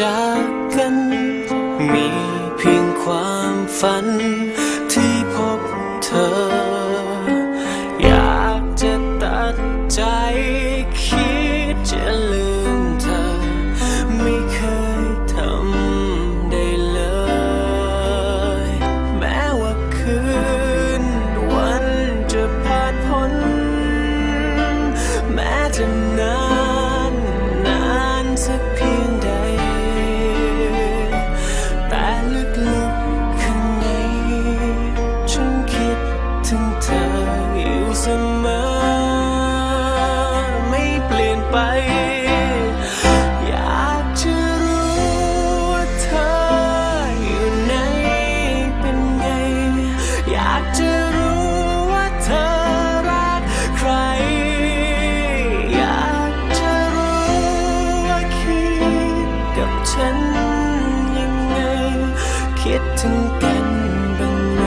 จากกัน มีเพียงความฝัน งกันบ้างไหม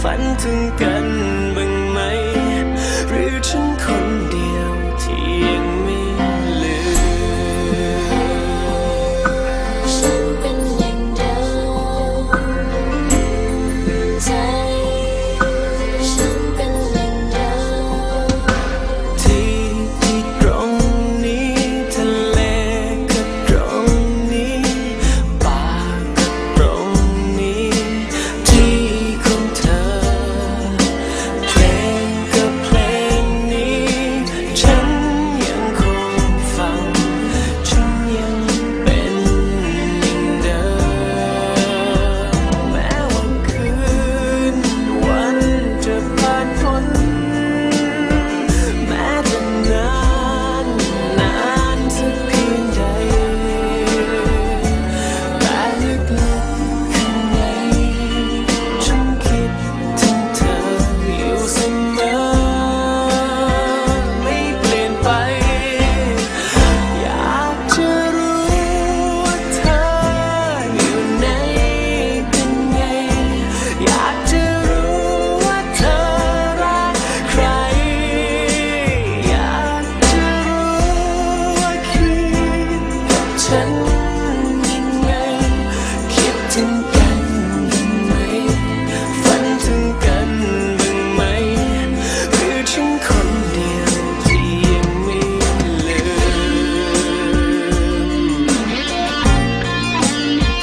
ฝันถึงกันบ้างไหม หรือฉันคนเดียวที่ยังไม่ลืม tend